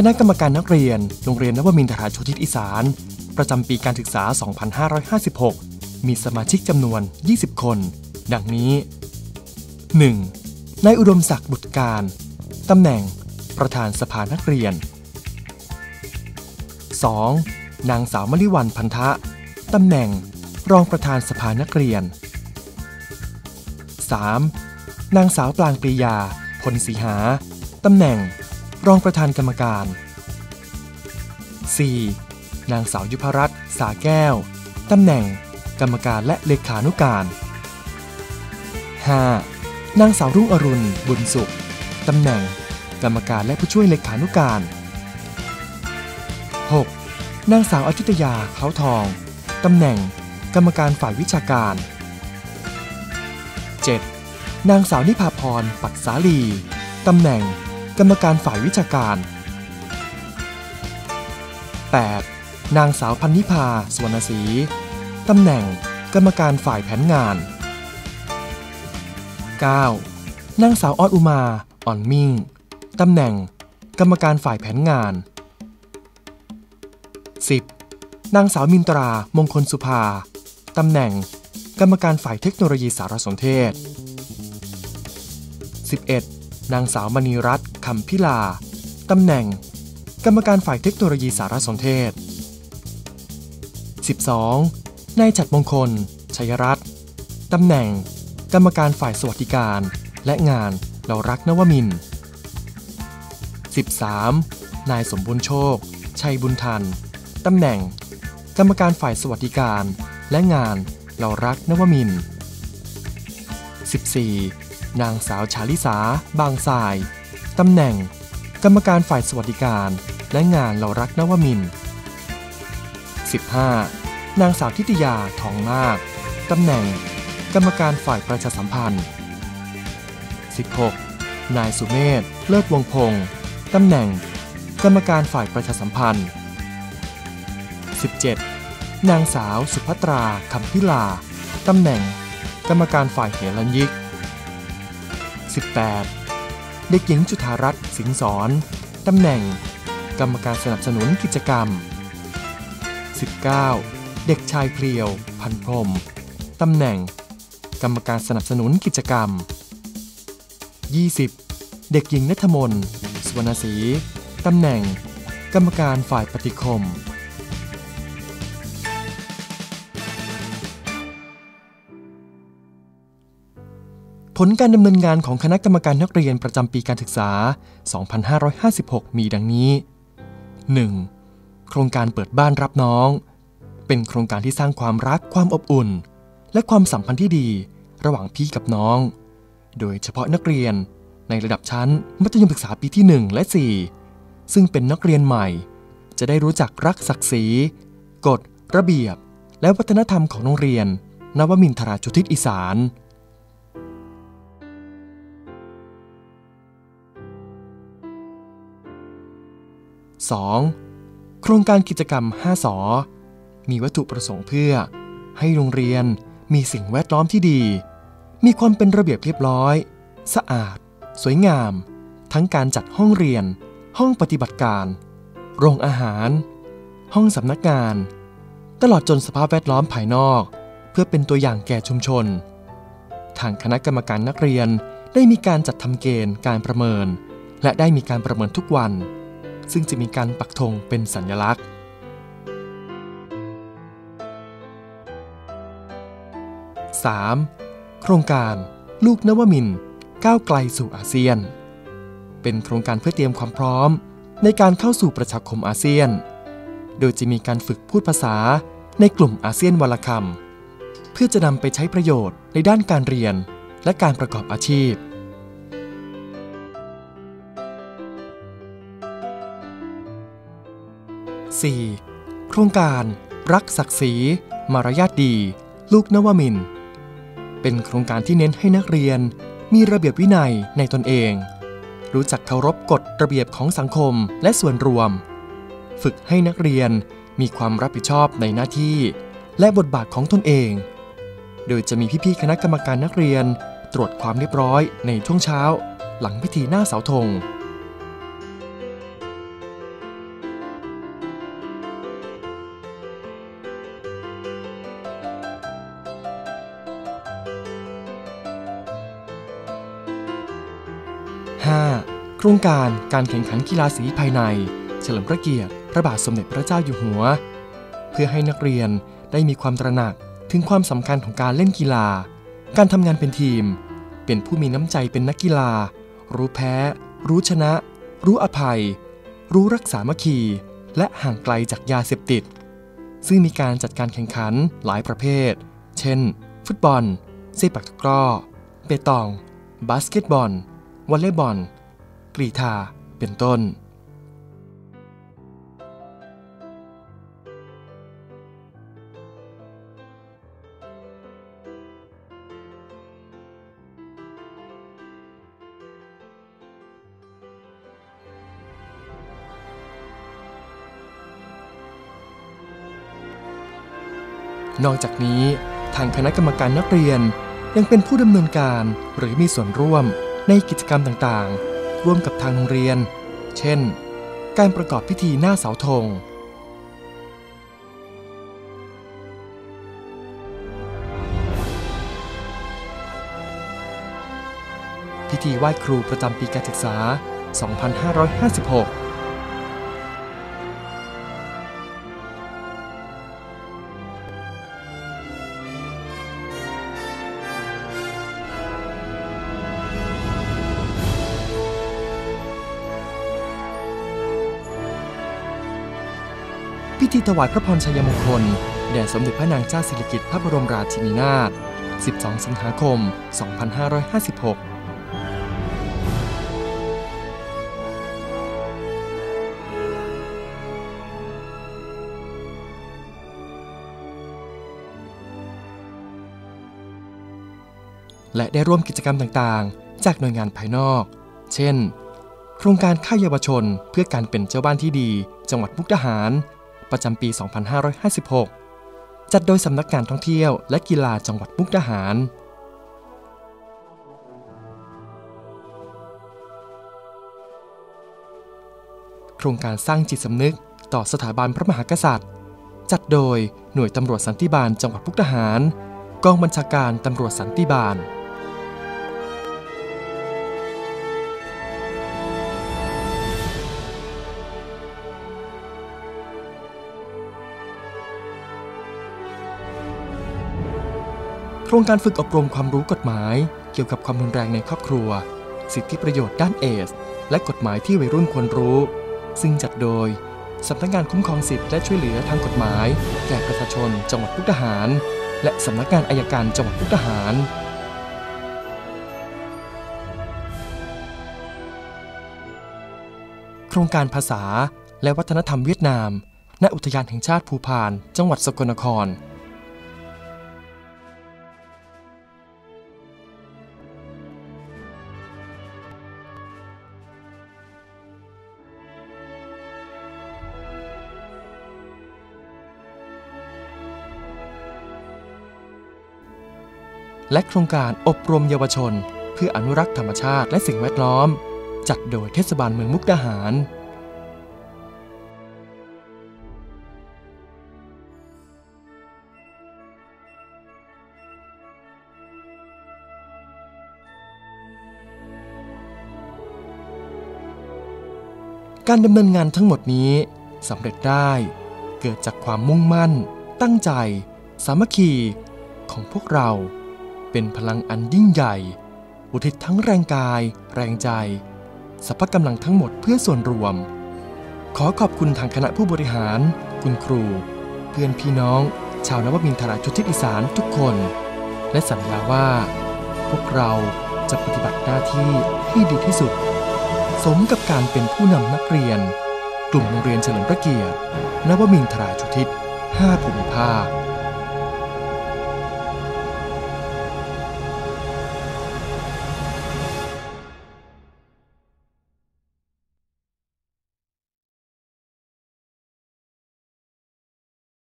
คณะกรรมการนักเรียน โรงเรียนนวมินทราชทิศอีสาน ประจำปีการศึกษา 2556 มีสมาชิกจำนวน 20 คน ดังนี้ 1. นายอุดมศักดิ์บุตรการ ตำแหน่ง ประธานสภานักเรียน 2. นางสาวมลิวันพันธะ ตำแหน่ง รองประธานสภานักเรียน 3. นางสาวปลางปรียา พลศรีหา ตำแหน่ง รองประธานกรรมการ 4. นางสาวยุพรัตน์สาแก้ว ตำแหน่ง กรรมการและเลขานุการ 5. นางสาวรุ่งอรุณ บุญสุข ตำแหน่ง กรรมการและผู้ช่วยเลขานุการ 6. นางสาวอจุตยาเขาทอง ตำแหน่ง กรรมการฝ่ายวิชาการ 7. นางสาวนิพาพร ปักสาลี ตำแหน่ง กรรมการฝ่ายวิชาการ 8. นางสาวพันนิพาสวรรณศรีตำแหน่ง กรรมการฝ่ายแผนงาน 9. นางสาวออดอุมาอ่อนมิ่งตำแหน่ง กรรมการฝ่ายแผนงาน 10. นางสาวมินตรามงคลสุภาตำแหน่ง กรรมการฝ่ายเทคโนโลยีสารสนเทศ 11. นางสาวมณีรัตน์ คำพิลา ตำแหน่ง กรรมการฝ่ายเทคโนโลยีสารสนเทศ 12. นายฉัดมงคล ชัยรัตน์ตำแหน่ง กรรมการฝ่ายสวัสดิการ และงานเรารักนวมินทร์ 13. นายสมบุญโชค ชัยบุญทัน ตำแหน่ง กรรมการฝ่ายสวัสดิการ และงานเรารักนวมินทร์ 14. นางสาวชาลิสา บางสาย ตำแหน่ง กรรมการฝ่ายสวัสดิการ และงานเรารักนวมิน 15. นางสาวทิติยาทองมาก ตำแหน่ง กรรมการฝ่ายประชาสัมพันธ์ 16. นายสุเมธ เลิศวงพงศ์ตำแหน่ง กรรมการฝ่ายประชาสัมพันธ์ 17. นางสาวสุภัตราคำพิลา ตำแหน่ง กรรมการฝ่ายเหรัญยิก 18. เด็กหญิงจุธารัตน์สิงสอนตำแหน่ง กรรมการสนับสนุนกิจกรรม 19. เด็กชายเพลียว พันพรมตำแหน่ง กรรมการสนับสนุนกิจกรรม 20. เด็กหญิงนัทมน สวรรณศรีตำแหน่ง กรรมการฝ่ายปฏิคม ผลการดำเนินงานของคณะกรรมการนักเรียนประจำปีการศึกษา 2556 มีดังนี้ 1. โครงการเปิดบ้านรับน้อง เป็นโครงการที่สร้างความรักความอบอุ่น และความสัมพันธ์ที่ดีระหว่างพี่กับน้อง โดยเฉพาะนักเรียนในระดับชั้น มัธยมศึกษาปีที่ 1 และ 4 ซึ่งเป็นนักเรียนใหม่ จะได้รู้จักรักศักดิ์ศรีกฎ ระเบียบ และวัฒนธรรมของโรงเรียน นวมินทราชุทิศอีสาน 2. โครงการกิจกรรม 5สอมีวัตถุประสงค์เพื่อ ให้โรงเรียนมีสิ่งแวดล้อมที่ดี มีความเป็นระเบียบเรียบร้อย สะอาด สวยงาม ทั้งการจัดห้องเรียน ห้องปฏิบัติการ โรงอาหาร ห้องสำนักงาน ตลอดจนสภาพแวดล้อมภายนอก เพื่อเป็นตัวอย่างแก่ชุมชน ทางคณะกรรมการนักเรียนได้มีการจัดทำเกณฑ์การประเมิน และได้มีการประเมินทุกวัน ซึ่งจะมีการปักธงเป็นสัญลักษณ์ 3. โครงการลูกนวมินก้าวไกลสู่อาเซียน เป็นโครงการเพื่อเตรียมความพร้อม ในการเข้าสู่ประชาคมอาเซียน โดยจะมีการฝึกพูดภาษาในกลุ่มอาเซียนวันลคำเพื่อจะนำไปใช้ประโยชน์ในด้านการเรียนและการประกอบอาชีพ 4. โครงการรักศักดิ์ศรีมารยาทดี ลูกนวมิน เป็นโครงการที่เน้นให้นักเรียน มีระเบียบวินัยในตนเอง รู้จักเคารพกฎระเบียบของสังคมและส่วนรวม ฝึกให้นักเรียนมีความรับผิดชอบในหน้าที่ และบทบาทของตนเอง โดยจะมีพี่ๆคณะกรรมการนักเรียน ตรวจความเรียบร้อยในช่วงเช้า หลังพิธีหน้าเสาธง การการแข่งขันกีฬาสีภายใน เฉลิมพระเกียรติพระบาทสมเด็จพระเจ้าอยู่หัว เพื่อให้นักเรียนได้มีความตระหนักถึงความสำคัญของการเล่นกีฬา การทำงานเป็นทีม เป็นผู้มีน้ำใจเป็นนักกีฬา รู้แพ้ รู้ชนะ รู้อภัย รู้รักษามัคคี และห่างไกลจากยาเสพติด ซึ่งมีการจัดการแข่งขันหลายประเภท เช่น ฟุตบอลเซปักตะกร้อ เปตอง บาสเกตบอล วอลเลย์บอล กรีธาเป็นต้น นอกจากนี้ทางคณะกรรมการนักเรียนยังเป็นผู้ดำเนินการหรือมีส่วนร่วมในกิจกรรมต่างๆ ร่วมกับทางโรงเรียน เช่น การประกอบพิธีหน้าเสาธงพิธีไหว้ครูประจำปีการศึกษา 2556 พิธีถวายพระพรชัยมงคลแด่สมเด็จพระนางเจ้าสิริกิติ์พระบรมราชินีนาถ 12 สิงหาคม 2556และได้ร่วมกิจกรรมต่างๆ จากหน่วยงานภายนอก เช่น โครงการค่ายเยาวชนเพื่อการเป็นเจ้าบ้านที่ดี จังหวัดมุกดาหาร ประจำปี 2556 จัดโดยสำนักงานท่องเที่ยวและกีฬาจังหวัดมุกดาหารโครงการสร้างจิตสำนึกต่อสถาบันพระมหากษัตริย์ จัดโดยหน่วยตำรวจสันติบาลจังหวัดมุกดาหาร กองบัญชาการตำรวจสันติบาล โครงการฝึกอบรมความรู้กฎหมาย เกี่ยวกับความรุนแรงในครอบครัว สิทธิประโยชน์ด้านเอส และกฎหมายที่วัยรุ่นควรรู้ ซึ่งจัดโดยสำนักงานคุ้มครองสิทธิและช่วยเหลือทางกฎหมาย แก่ประชาชนจังหวัดพุกดาหาร และสำนักงานอายการจังหวัดพุกดาหารโครงการภาษาและวัฒนธรรมเวียดนาม ณ อุทยานแห่งชาติภูพาน จังหวัดสกลนคร และโครงการอบรมเยาวชน เพื่ออนุรักษ์ธรรมชาติและสิ่งแวดล้อม จัดโดยเทศบาลเมืองมุกดาหารการดำเนินงานทั้งหมดนี้สำเร็จได้เกิดจากความมุ่งมั่น ตั้งใจ สามัคคี ของพวกเรา เป็นพลังอันยิ่งใหญ่ อุทิศทั้งแรงกาย แรงใจสรรพกำลังทั้งหมดเพื่อส่วนรวม ขอขอบคุณทางคณะผู้บริหาร คุณครู เพื่อนพี่น้อง ชาวนวมินทราชุทิศอีสานทุกคน และสัญญาว่า พวกเราจะปฏิบัติหน้าที่ให้ดีที่สุด สมกับการเป็นผู้นำนักเรียน กลุ่มโรงเรียนเฉลิมพระเกียรตินวมินทราชุทิศ5ภูมิภาค